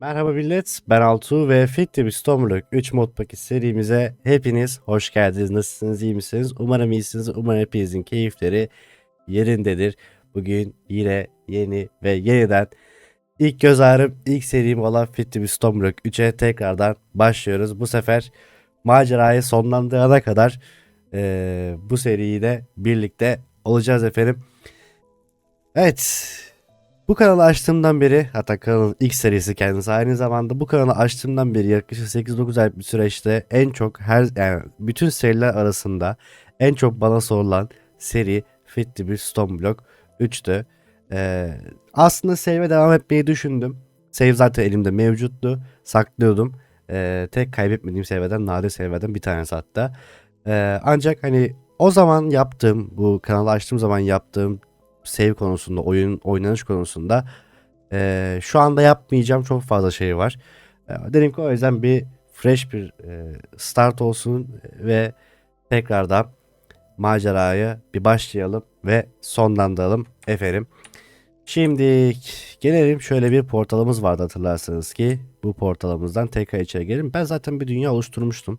Merhaba millet, ben Altuğ ve Fit bir Stormlock 3 mod paket serimize hepiniz hoş geldiniz. Nasılsınız, iyi misiniz? Umarım iyisiniz, umarım hepinizin keyifleri yerindedir. Bugün yine yeni ve yeniden ilk göz ağrım, ilk serim olan Fit bir Stormlock 3'e tekrardan başlıyoruz. Bu sefer macerayı sonlandırana kadar eee, bu seriyi de birlikte olacağız efendim. Evet, bu kanalı açtığımdan beri hatta kanalın ilk serisi kendisi aynı zamanda bu kanalı açtığımdan beri yaklaşık 8-9 ay bir süreçte en çok her yani bütün seriler arasında en çok bana sorulan seri Fit bir Stone Block 3'tü. Ee, aslında save'e devam etmeyi düşündüm. Save zaten elimde mevcuttu. Saklıyordum. Ee, tek kaybetmediğim save'den nadir save'den bir tanesi hatta. Ee, ancak hani o zaman yaptığım bu kanalı açtığım zaman yaptığım save konusunda, oyun oynanış konusunda eee, şu anda yapmayacağım çok fazla şey var. Eee, dedim ki o yüzden bir fresh bir eee, start olsun ve tekrardan maceraya bir başlayalım ve sonlandıralım efendim. Şimdi gelelim şöyle bir portalımız vardı hatırlarsanız ki bu portalımızdan tekrar içeri gelin. Ben zaten bir dünya oluşturmuştum.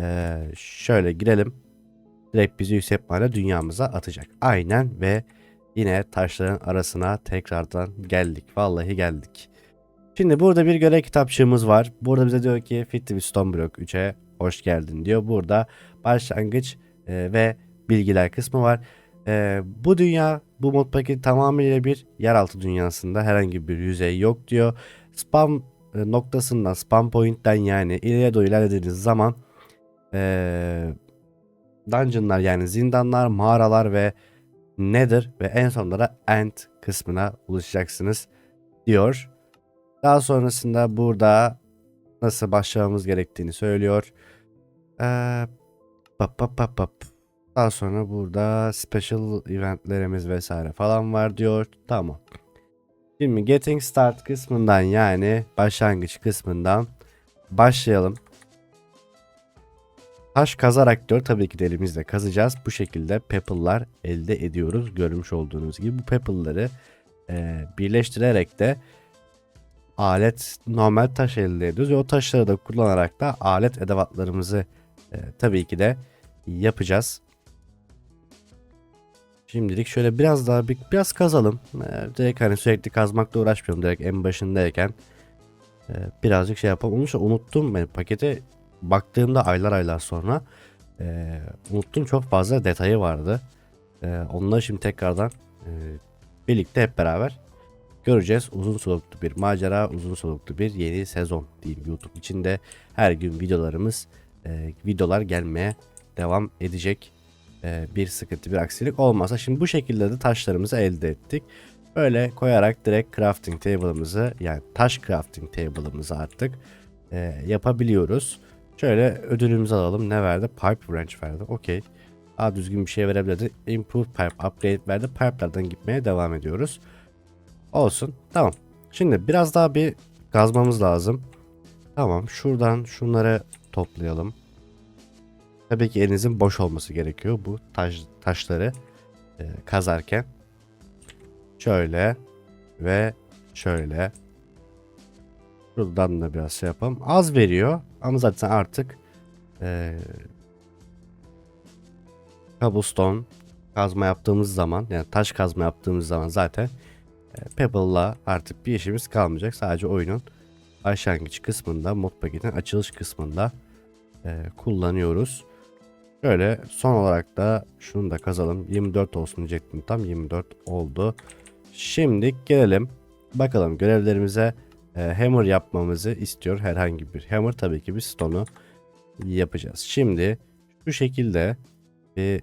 Eee, şöyle girelim. Direkt bizi mahallede dünyamıza atacak. Aynen ve Yine taşların arasına tekrardan geldik. Vallahi geldik. Şimdi burada bir görev kitapçığımız var. Burada bize diyor ki Fit to Stone Block 3'e hoş geldin diyor. Burada başlangıç e, ve bilgiler kısmı var. E, bu dünya bu mod paketi tamamıyla bir yeraltı dünyasında herhangi bir yüzey yok diyor. Spam e, noktasından spam point'ten yani ileriye doğru ilerlediğiniz zaman e, dungeonlar yani zindanlar, mağaralar ve Nether ve en sonunda da End kısmına ulaşacaksınız diyor. Daha sonrasında burada nasıl başlamamız gerektiğini söylüyor. Ee, pap pap pap pap. Daha sonra burada special eventlerimiz vesaire falan var diyor. Tamam. Şimdi getting start kısmından yani başlangıç kısmından başlayalım. Taş kazarak diyor tabii ki de elimizle kazacağız. Bu şekilde pepple'lar elde ediyoruz. Görmüş olduğunuz gibi bu pepple'ları e, birleştirerek de alet normal taş elde ediyoruz. Ve o taşları da kullanarak da alet edevatlarımızı e, tabii ki de yapacağız. Şimdilik şöyle biraz daha bir, biraz kazalım. E, direkt hani sürekli kazmakla uğraşmıyorum. Direkt en başındayken e, birazcık şey yapalım. Onun unuttum ben paketi baktığımda aylar aylar sonra e, unuttum çok fazla detayı vardı. E, onları şimdi tekrardan e, birlikte hep beraber göreceğiz. Uzun soluklu bir macera, uzun soluklu bir yeni sezon diyeyim YouTube içinde. Her gün videolarımız, e, videolar gelmeye devam edecek. E, bir sıkıntı, bir aksilik olmazsa. Şimdi bu şekilde de taşlarımızı elde ettik. Böyle koyarak direkt crafting table'ımızı yani taş crafting table'ımızı artık e, yapabiliyoruz. Şöyle ödülümüzü alalım. Ne verdi? Pipe wrench verdi. Okey. Daha düzgün bir şey verebilirdi. Improve pipe upgrade verdi. Pipe'lardan gitmeye devam ediyoruz. Olsun. Tamam. Şimdi biraz daha bir kazmamız lazım. Tamam. Şuradan şunları toplayalım. Tabii ki elinizin boş olması gerekiyor bu taş, taşları e, kazarken. Şöyle ve şöyle. Şuradan da biraz şey yapalım. Az veriyor ama zaten artık e, cobblestone kazma yaptığımız zaman yani taş kazma yaptığımız zaman zaten e, Pebble'la artık bir işimiz kalmayacak. Sadece oyunun başlangıç kısmında mod paketin açılış kısmında e, kullanıyoruz. Şöyle son olarak da şunu da kazalım. 24 olsun diyecektim. Tam 24 oldu. Şimdi gelelim. Bakalım görevlerimize e, hammer yapmamızı istiyor. Herhangi bir hammer tabii ki bir stone'u yapacağız. Şimdi şu şekilde bir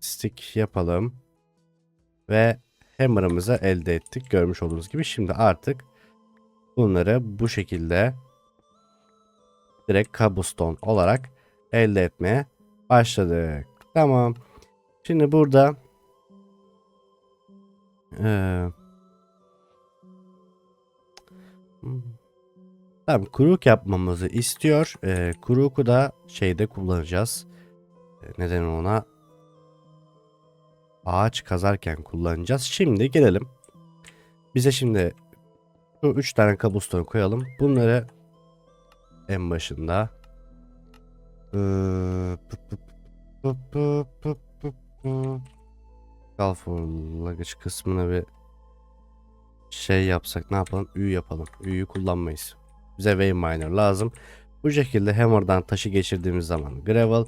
stick yapalım. Ve hammer'ımızı elde ettik. Görmüş olduğunuz gibi. Şimdi artık bunları bu şekilde direkt cobblestone olarak elde etmeye başladık. Tamam. Şimdi burada eee Tamam kuruk yapmamızı istiyor. Ee, kuruku da şeyde kullanacağız. Ee, neden ona? Ağaç kazarken kullanacağız. Şimdi gelelim. Bize şimdi Şu 3 tane kabuston koyalım. Bunları en başında pı. Galforlagıç kısmına bir şey yapsak ne yapalım? Ü yapalım. Ü'yü kullanmayız. Bize Wave Miner lazım. Bu şekilde Hammer'dan taşı geçirdiğimiz zaman Gravel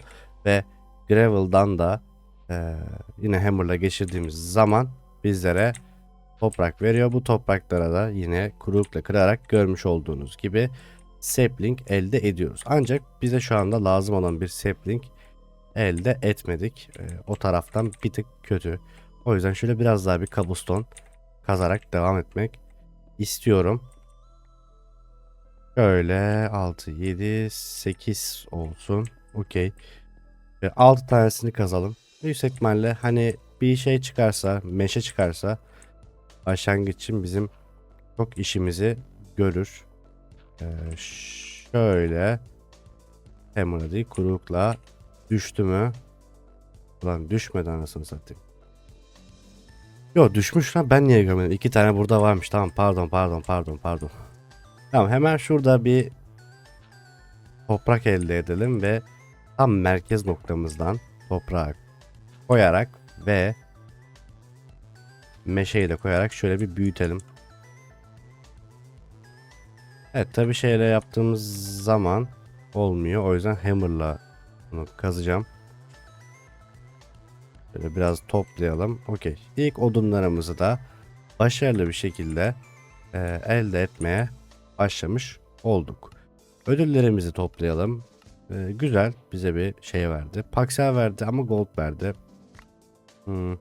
ve Gravel'dan da eee, yine Hammer'la geçirdiğimiz zaman bizlere toprak veriyor. Bu topraklara da yine kurukla kırarak görmüş olduğunuz gibi sapling elde ediyoruz. Ancak bize şu anda lazım olan bir sapling elde etmedik. Ee, o taraftan bir tık kötü. O yüzden şöyle biraz daha bir kabuston kazarak devam etmek istiyorum. Şöyle 6, 7, 8 olsun. Okey. Ve 6 tanesini kazalım. Yüksek ihtimalle hani bir şey çıkarsa, meşe çıkarsa başlangıç için bizim çok işimizi görür. Ee, şöyle Hammer'ı değil kurukla düştü mü? Ulan düşmedi anasını satayım. Yo düşmüş lan ben niye görmedim? İki tane burada varmış. Tamam pardon pardon pardon pardon. Tamam hemen şurada bir toprak elde edelim ve tam merkez noktamızdan toprağı koyarak ve meşeyi de koyarak şöyle bir büyütelim. Evet tabi şeyle yaptığımız zaman olmuyor. O yüzden hammer'la bunu kazacağım. Şöyle biraz toplayalım. Okey. İlk odunlarımızı da başarılı bir şekilde e, elde etmeye başlamış olduk. Ödüllerimizi toplayalım. E, güzel. Bize bir şey verdi. Paxel verdi ama gold verdi. Hmm.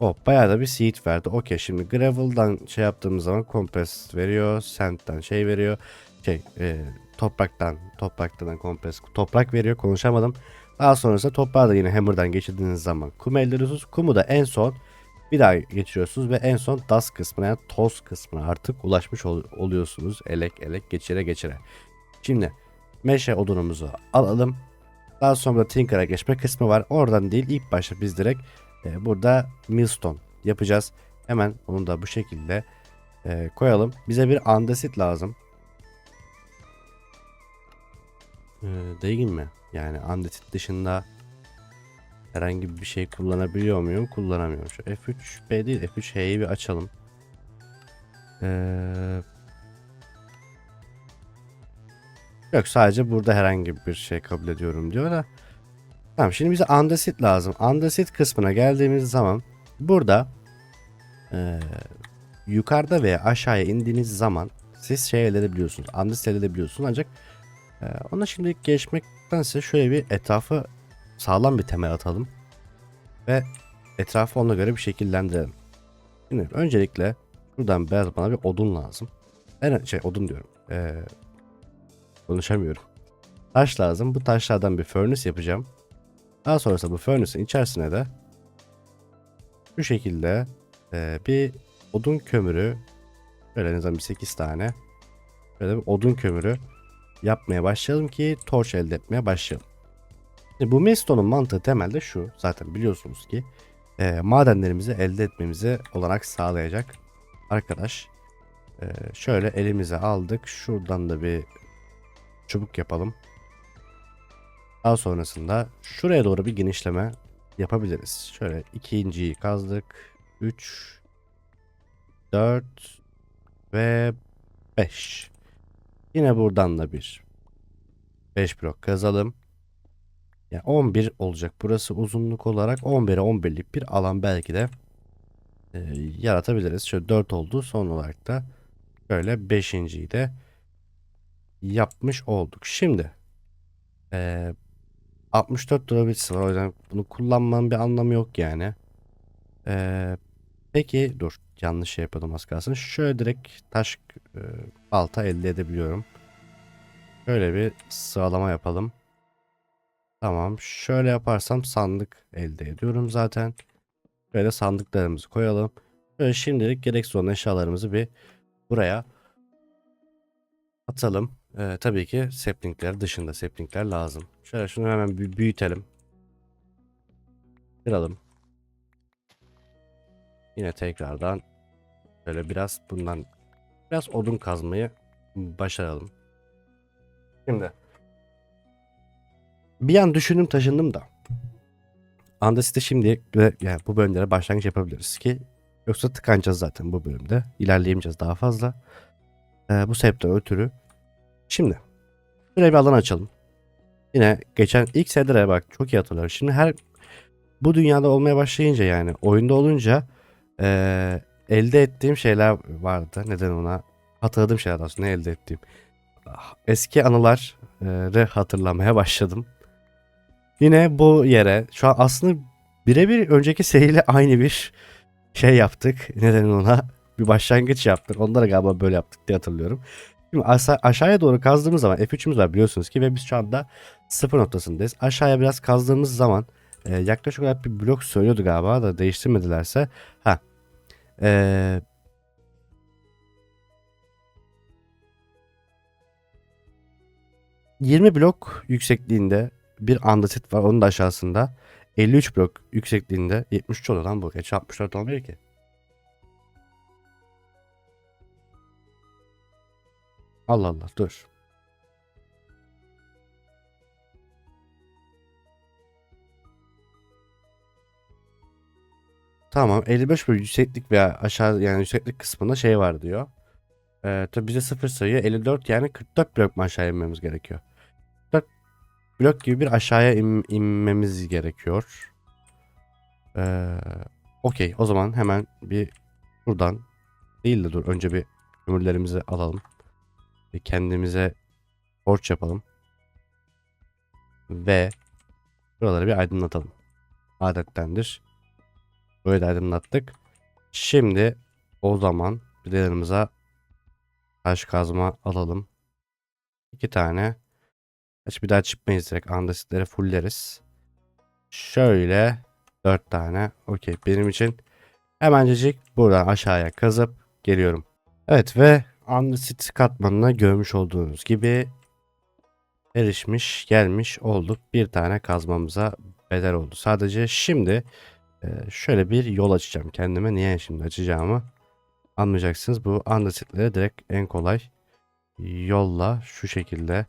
Oh bayağı da bir seed verdi. Okey şimdi gravel'dan şey yaptığımız zaman compress veriyor. Sand'den şey veriyor. Şey e, topraktan topraktan compress toprak veriyor. Konuşamadım. Daha sonrasında toprağı da yine hammer'dan geçirdiğiniz zaman kum elde ediyorsunuz. Kumu da en son bir daha geçiriyorsunuz ve en son dust kısmına yani toz kısmına artık ulaşmış ol- oluyorsunuz. Elek elek geçire geçire. Şimdi meşe odunumuzu alalım. Daha sonra da Tinker'a geçme kısmı var. Oradan değil ilk başta biz direkt e, burada millstone yapacağız. Hemen onu da bu şekilde e, koyalım. Bize bir andesit lazım. E, değil mi? Yani andesit dışında herhangi bir şey kullanabiliyor muyum? Kullanamıyorum. Şu F3B değil F3H'yi bir açalım. Ee, yok sadece burada herhangi bir şey kabul ediyorum diyor da. Tamam şimdi bize andesit lazım. Andesit kısmına geldiğimiz zaman burada ee, yukarıda veya aşağıya indiğiniz zaman siz şey elde edebiliyorsunuz. Andesit elde edebiliyorsunuz ancak ee, ona şimdi geçmektense şöyle bir etrafı sağlam bir temel atalım. Ve etrafı ona göre bir şekillendirelim. Şimdi öncelikle şuradan beyaz bana bir odun lazım. En şey odun diyorum. Ee, konuşamıyorum. Taş lazım. Bu taşlardan bir furnace yapacağım. Daha sonrasında bu furnace'in içerisine de şu şekilde e, bir odun kömürü şöyle en azından bir 8 tane böyle bir odun kömürü yapmaya başlayalım ki torch elde etmeye başlayalım. Şimdi bu Mestone'un mantığı temelde şu. Zaten biliyorsunuz ki e, madenlerimizi elde etmemize olarak sağlayacak arkadaş. E, şöyle elimize aldık. Şuradan da bir çubuk yapalım. Daha sonrasında şuraya doğru bir genişleme yapabiliriz. Şöyle ikinciyi kazdık. 3 4 ve 5. Yine buradan da bir 5 blok kazalım. Yani 11 olacak. Burası uzunluk olarak 11'e 11'lik bir alan belki de e, yaratabiliriz. Şöyle 4 oldu. Son olarak da şöyle 5.yi de yapmış olduk. Şimdi e, 64 durability var. O yüzden bunu kullanmanın bir anlamı yok yani. E, peki dur. Yanlış şey yapıyordum az kalsın. Şöyle direkt taş e, balta elde edebiliyorum. Şöyle bir sıralama yapalım. Tamam. Şöyle yaparsam sandık elde ediyorum zaten. Böyle sandıklarımızı koyalım. Şöyle şimdilik gereksiz olan eşyalarımızı bir buraya atalım. Ee, tabii ki saplingler dışında saplingler lazım. Şöyle şunu hemen büyütelim. Kıralım. Yine tekrardan şöyle biraz bundan Biraz odun kazmayı başaralım. Şimdi. Bir an düşündüm taşındım da. Andesit'e şimdi yani bu bölümlere başlangıç yapabiliriz ki yoksa tıkanacağız zaten bu bölümde. İlerleyemeyeceğiz daha fazla. Ee, bu sebepten ötürü. Şimdi. Şöyle bir alan açalım. Yine geçen ilk sedelere bak çok iyi hatırlıyorum. Şimdi her bu dünyada olmaya başlayınca yani oyunda olunca eee, elde ettiğim şeyler vardı. Neden ona? Hatırladığım şeyler aslında elde ettiğim. Eski anıları hatırlamaya başladım. Yine bu yere şu an aslında birebir önceki seriyle aynı bir şey yaptık. Neden ona? Bir başlangıç yaptık. Onlara galiba böyle yaptık diye hatırlıyorum. Şimdi aşa- aşağıya doğru kazdığımız zaman F3'ümüz var biliyorsunuz ki ve biz şu anda sıfır noktasındayız. Aşağıya biraz kazdığımız zaman e, yaklaşık olarak bir blok söylüyordu galiba da değiştirmedilerse. Ha. E, ...20 blok yüksekliğinde bir andasit var. Onun da aşağısında 53 blok yüksekliğinde 73 oluyor lan bu. Geç 64 olmuyor ki. Allah Allah dur. Tamam 55 bölü yükseklik veya aşağı yani yükseklik kısmında şey var diyor. Ee, tabi bize 0 sayıyor 54 yani 44 blok mu aşağı inmemiz gerekiyor. 44 blok gibi bir aşağıya in- inmemiz gerekiyor. Ee, Okey o zaman hemen bir buradan değil de dur önce bir kömürlerimizi alalım. Ve kendimize borç yapalım. Ve buraları bir aydınlatalım. Adettendir. Böyle aydınlattık. Şimdi o zaman bir de taş kazma alalım. İki tane. Hiç bir daha çıkmayız direkt. Andesitleri fulleriz. Şöyle dört tane. Okey benim için hemencecik buradan aşağıya kazıp geliyorum. Evet ve andesit katmanına görmüş olduğunuz gibi erişmiş gelmiş olduk. Bir tane kazmamıza bedel oldu. Sadece şimdi ee, şöyle bir yol açacağım kendime. Niye şimdi açacağımı anlayacaksınız. Bu andesitlere direkt en kolay yolla şu şekilde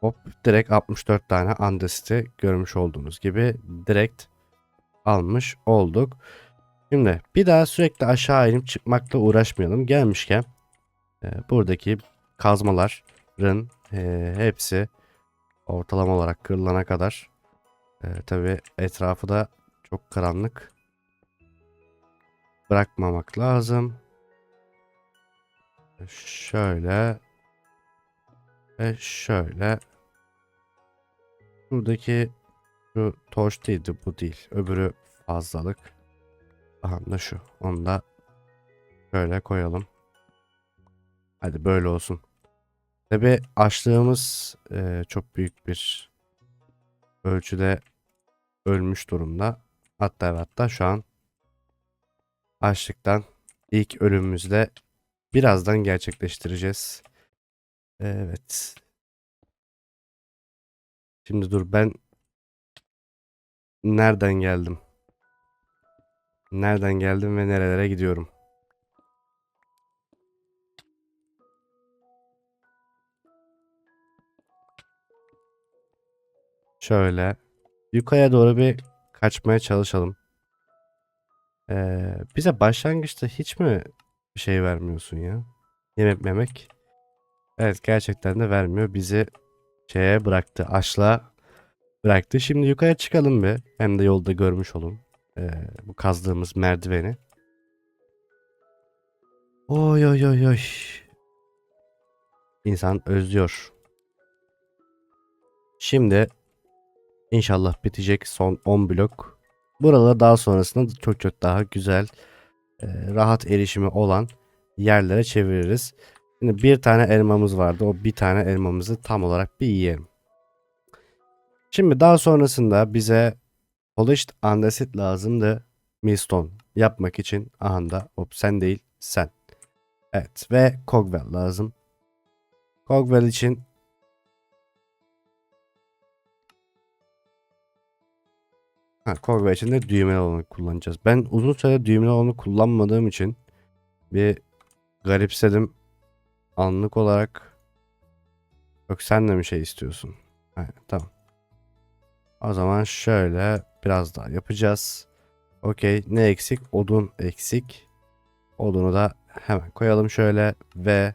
hop direkt 64 tane andesiti görmüş olduğunuz gibi direkt almış olduk. Şimdi bir daha sürekli aşağı inip çıkmakla uğraşmayalım. Gelmişken e, buradaki kazmaların e, hepsi ortalama olarak kırılana kadar ee, tabii etrafı da çok karanlık. Bırakmamak lazım. Şöyle. Ve şöyle. Buradaki şu torç değildi bu değil. Öbürü fazlalık. Aha da şu. Onu da şöyle koyalım. Hadi böyle olsun. Tabi açlığımız e, çok büyük bir ölçüde ölmüş durumda. Hatta ve hatta şu an açlıktan ilk ölümümüzle birazdan gerçekleştireceğiz. Evet. Şimdi dur ben nereden geldim? Nereden geldim ve nerelere gidiyorum? Şöyle yukarıya doğru bir kaçmaya çalışalım. Ee, bize başlangıçta hiç mi bir şey vermiyorsun ya? Yemek memek. Evet gerçekten de vermiyor. Bizi şeye bıraktı. Açlığa bıraktı. Şimdi yukarı çıkalım bir. Hem de yolda görmüş olun. Ee, bu kazdığımız merdiveni. Oy oy oy oy. İnsan özlüyor. Şimdi İnşallah bitecek son 10 blok. Burada daha sonrasında çok çok daha güzel, e, rahat erişimi olan yerlere çeviririz. Şimdi bir tane elmamız vardı. O bir tane elmamızı tam olarak bir yiyelim. Şimdi daha sonrasında bize Polished Andesit lazımdı. Millstone yapmak için ahanda hop sen değil sen. Evet ve Cogwell lazım. Cogwell için Ha, Corvette için de düğmeli olanı kullanacağız. Ben uzun süre düğmeli olanı kullanmadığım için bir garipsedim. Anlık olarak. Yok sen de mi şey istiyorsun? Aynen, tamam. O zaman şöyle biraz daha yapacağız. Okey. Ne eksik? Odun eksik. Odunu da hemen koyalım şöyle ve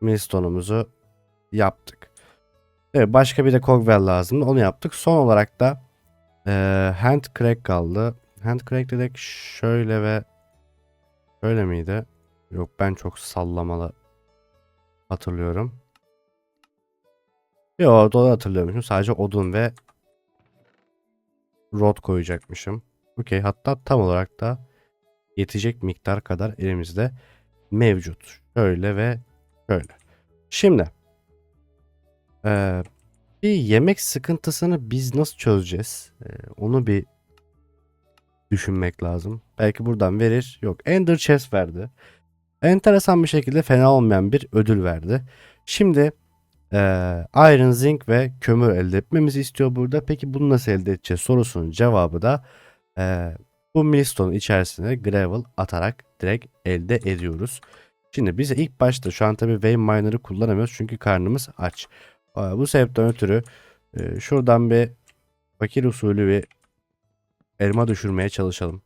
millstone'umuzu yaptık. Evet başka bir de cogwell lazım. Onu yaptık. Son olarak da eee hand crack kaldı. Hand crack dedik şöyle ve şöyle miydi? Yok ben çok sallamalı hatırlıyorum. Yok doğru hatırlıyormuşum. Sadece odun ve rod koyacakmışım. Okey hatta tam olarak da yetecek miktar kadar elimizde mevcut. Şöyle ve şöyle. Şimdi eee, bir yemek sıkıntısını biz nasıl çözeceğiz? Eee, onu bir düşünmek lazım. Belki buradan verir. Yok Ender Chest verdi. Enteresan bir şekilde fena olmayan bir ödül verdi. Şimdi eee, Iron, Zinc ve kömür elde etmemizi istiyor burada. Peki bunu nasıl elde edeceğiz sorusunun cevabı da eee, bu millstone içerisine gravel atarak direkt elde ediyoruz. Şimdi bize ilk başta şu an tabii vein miner'ı kullanamıyoruz çünkü karnımız aç. Eee, Bu sebepten ötürü eee, şuradan bir fakir usulü bir elma düşürmeye çalışalım.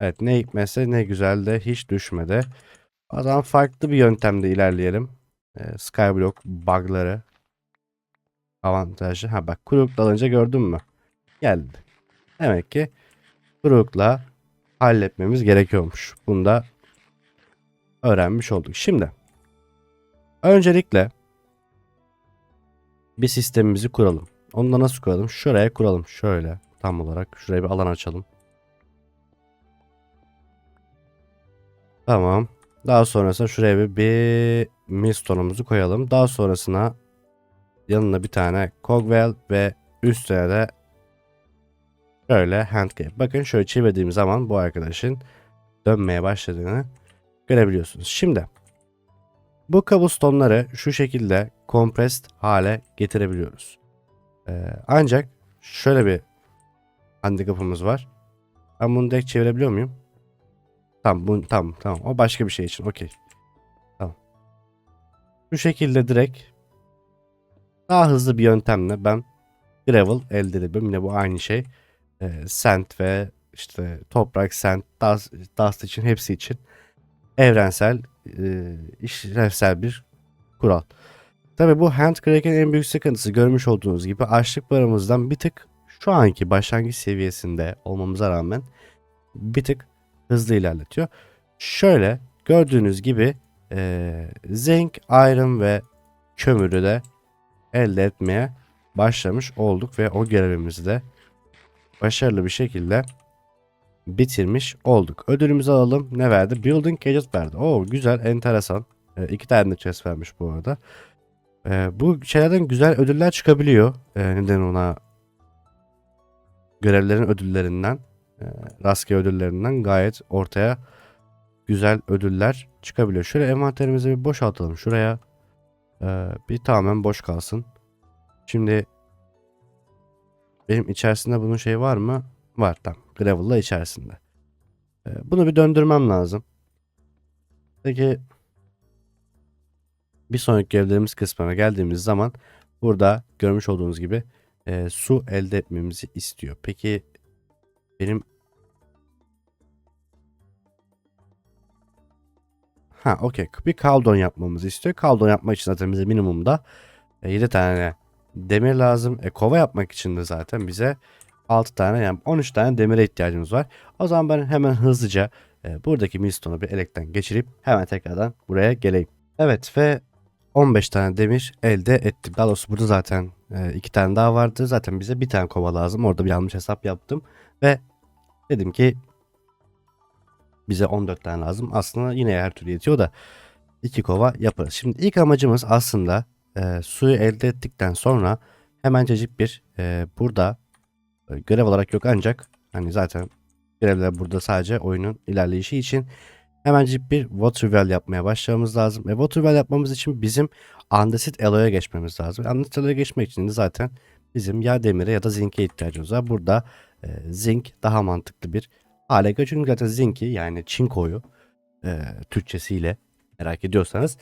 Evet ne hikmetse ne güzel de hiç düşmedi. O zaman farklı bir yöntemde ilerleyelim. Ee, Skyblock bug'ları avantajı. Ha bak kurukla alınca gördün mü? Geldi. Demek ki kurukla halletmemiz gerekiyormuş. Bunu da öğrenmiş olduk. Şimdi öncelikle bir sistemimizi kuralım. Onu da nasıl kuralım? Şuraya kuralım. Şöyle tam olarak. Şuraya bir alan açalım. Tamam. Daha sonrasında şuraya bir, bir millstone'umuzu koyalım. Daha sonrasına yanına bir tane cogwell ve üstüne de şöyle handcap. Bakın şöyle çevirdiğim zaman bu arkadaşın dönmeye başladığını görebiliyorsunuz. Şimdi bu cobblestone'ları şu şekilde compressed hale getirebiliyoruz. Ee, ancak şöyle bir handikapımız var. Ben bunu direkt çevirebiliyor muyum? Tamam, bu, tamam, tamam. O başka bir şey için. Okey. Tamam. Şu şekilde direkt daha hızlı bir yöntemle ben gravel elde edebiliyorum. Yine bu aynı şey. Ee, sand ve işte toprak, sand, dust, dust için hepsi için evrensel, e, işlevsel bir kural. Tabii bu handcrack'in en büyük sıkıntısı görmüş olduğunuz gibi açlık barımızdan bir tık şu anki başlangıç seviyesinde olmamıza rağmen bir tık hızlı ilerletiyor. Şöyle gördüğünüz gibi e, zinc, iron ve kömürü de elde etmeye başlamış olduk ve o görevimizi de başarılı bir şekilde bitirmiş olduk. Ödülümüzü alalım. Ne verdi? Building Gadget verdi. Oo güzel, enteresan. E, iki tane de chest vermiş bu arada. E, bu şeylerden güzel ödüller çıkabiliyor. E, neden ona görevlerin ödüllerinden e, rastgele ödüllerinden gayet ortaya güzel ödüller çıkabiliyor. Şöyle envanterimizi bir boşaltalım. Şuraya e, bir tamamen boş kalsın. Şimdi benim içerisinde bunun şey var mı? Var tamam. Gravel'la içerisinde. E, bunu bir döndürmem lazım. Peki bir sonraki görevlerimiz kısmına geldiğimiz zaman burada görmüş olduğunuz gibi e, su elde etmemizi istiyor. Peki benim Ha okey. Bir kaldon yapmamızı istiyor. Kaldon yapmak için zaten bize minimumda 7 tane demir lazım. E, kova yapmak için de zaten bize 6 tane yani 13 tane demire ihtiyacımız var. O zaman ben hemen hızlıca e, buradaki millstone'u bir elekten geçirip hemen tekrardan buraya geleyim. Evet ve 15 tane demir elde ettim. Daha doğrusu burada zaten 2 tane daha vardı. Zaten bize bir tane kova lazım. Orada bir yanlış hesap yaptım. Ve dedim ki bize 14 tane lazım. Aslında yine her türlü yetiyor da 2 kova yaparız. Şimdi ilk amacımız aslında e, suyu elde ettikten sonra hemencecik bir e, burada e, görev olarak yok ancak hani zaten görevler burada sadece oyunun ilerleyişi için hemencik bir water well yapmaya başlamamız lazım. Ve water well yapmamız için bizim andesit alloy'a geçmemiz lazım. Andesit alloy'a geçmek için de zaten bizim ya demire ya da zinke ihtiyacımız var. Burada e, zinc daha mantıklı bir hale geliyor. Çünkü zaten zinki yani çinkoyu e, Türkçesiyle merak ediyorsanız.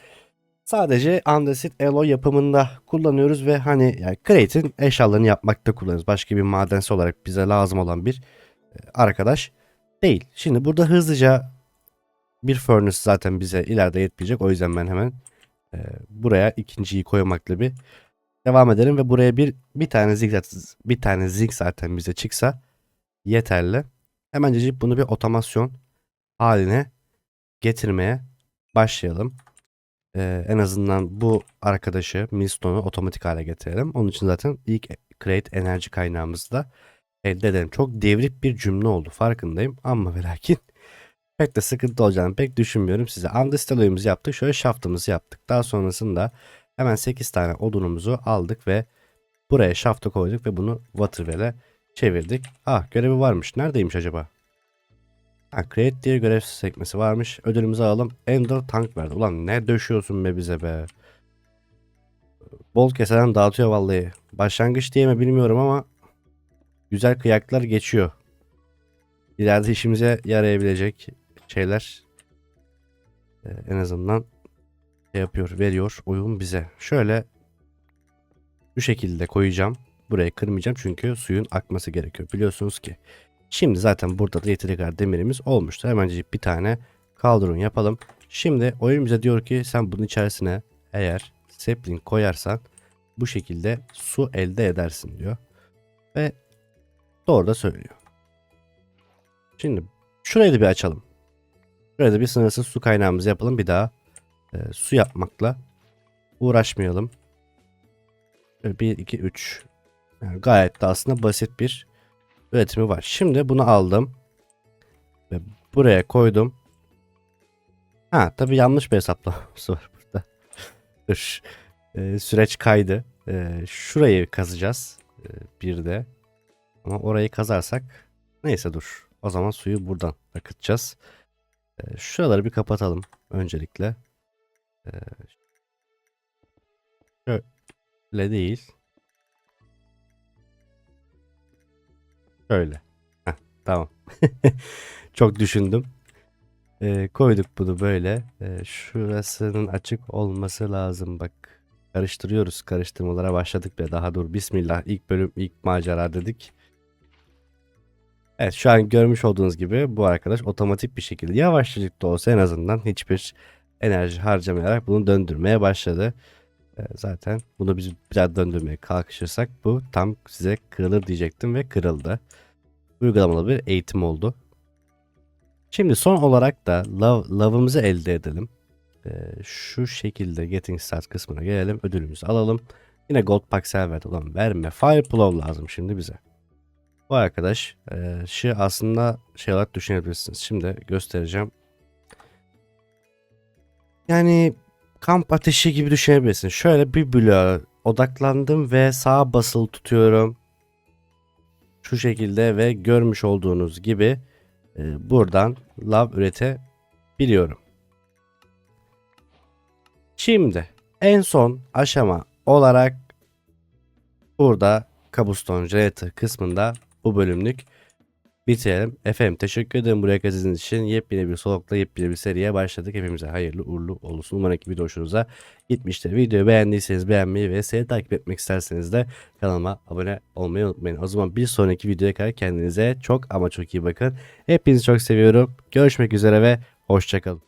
Sadece andesit alloy yapımında kullanıyoruz ve hani yani Crate'in eşyalarını yapmakta kullanıyoruz. Başka bir madensi olarak bize lazım olan bir e, arkadaş değil. Şimdi burada hızlıca bir furnace zaten bize ileride yetmeyecek. O yüzden ben hemen e, buraya ikinciyi koymakla bir devam edelim ve buraya bir bir tane zinc bir tane zinc zaten bize çıksa yeterli. Hemencecik bunu bir otomasyon haline getirmeye başlayalım. Ee, en azından bu arkadaşı Millstone'u otomatik hale getirelim. Onun için zaten ilk create enerji kaynağımızı da elde edelim. Çok devrip bir cümle oldu farkındayım ama ve lakin pek de sıkıntı olacağını pek düşünmüyorum size. Andestalöyümüzü yaptık. Şöyle shaft'ımızı yaptık. Daha sonrasında hemen 8 tane odunumuzu aldık ve buraya shaft'ı koyduk ve bunu waterwell'e çevirdik. Ah görevi varmış. Neredeymiş acaba? Ha, create diye görev sekmesi varmış. Ödülümüzü alalım. Ender tank verdi. Ulan ne döşüyorsun be bize be. Bol keseden dağıtıyor vallahi. Başlangıç diye mi bilmiyorum ama güzel kıyaklar geçiyor. İleride işimize yarayabilecek şeyler e, en azından şey yapıyor, veriyor oyun bize. Şöyle bu şekilde koyacağım. Buraya kırmayacağım çünkü suyun akması gerekiyor. Biliyorsunuz ki. Şimdi zaten burada da yeteri kadar demirimiz olmuştu. Hemencik bir tane kaldırın yapalım. Şimdi oyun bize diyor ki sen bunun içerisine eğer sapling koyarsan bu şekilde su elde edersin diyor. Ve doğru da söylüyor. Şimdi şurayı da bir açalım. Şuraya da bir sınırsız su kaynağımızı yapalım. Bir daha e, su yapmakla uğraşmayalım. 1, 2, 3. Yani gayet de aslında basit bir üretimi var. Şimdi bunu aldım. Ve buraya koydum. Ha tabi yanlış bir hesaplaması var burada. Dur. Ee, süreç kaydı. Ee, şurayı kazacağız. Ee, bir de. Ama orayı kazarsak. Neyse dur. O zaman suyu buradan akıtacağız. Ee, şuraları bir kapatalım. Öncelikle. Ee, şöyle değil. Şöyle. Heh, tamam. Çok düşündüm. Ee, koyduk bunu böyle. Ee, şurasının açık olması lazım. Bak karıştırıyoruz. Karıştırmalara başladık bile. Daha dur. Bismillah. İlk bölüm ilk macera dedik. Evet şu an görmüş olduğunuz gibi bu arkadaş otomatik bir şekilde yavaşçacık da olsa en azından hiçbir enerji harcamayarak bunu döndürmeye başladı. Ee, zaten bunu biz biraz döndürmeye kalkışırsak bu tam size kırılır diyecektim ve kırıldı. Uygulamalı bir eğitim oldu. Şimdi son olarak da love, love'ımızı elde edelim. Ee, şu şekilde getting start kısmına gelelim. Ödülümüzü alalım. Yine gold pack verdi. Ulan verme. Fire plow lazım şimdi bize. Bu arkadaş e, şu aslında şey olarak düşünebilirsiniz. Şimdi göstereceğim. Yani kamp ateşi gibi düşünebilirsiniz. Şöyle bir bloğa odaklandım ve sağa basılı tutuyorum. Şu şekilde ve görmüş olduğunuz gibi e, buradan lav üretebiliyorum. Şimdi en son aşama olarak burada Kabuston Generator kısmında bu bölümlük bitirelim. Efendim teşekkür ederim buraya katıldığınız için. Yepyeni bir solukla yepyeni bir seriye başladık. Hepimize hayırlı uğurlu olsun. Umarım ki video hoşunuza gitmiştir. Videoyu beğendiyseniz beğenmeyi ve seni takip etmek isterseniz de kanalıma abone olmayı unutmayın. O zaman bir sonraki videoya kadar kendinize çok ama çok iyi bakın. Hepinizi çok seviyorum. Görüşmek üzere ve hoşçakalın.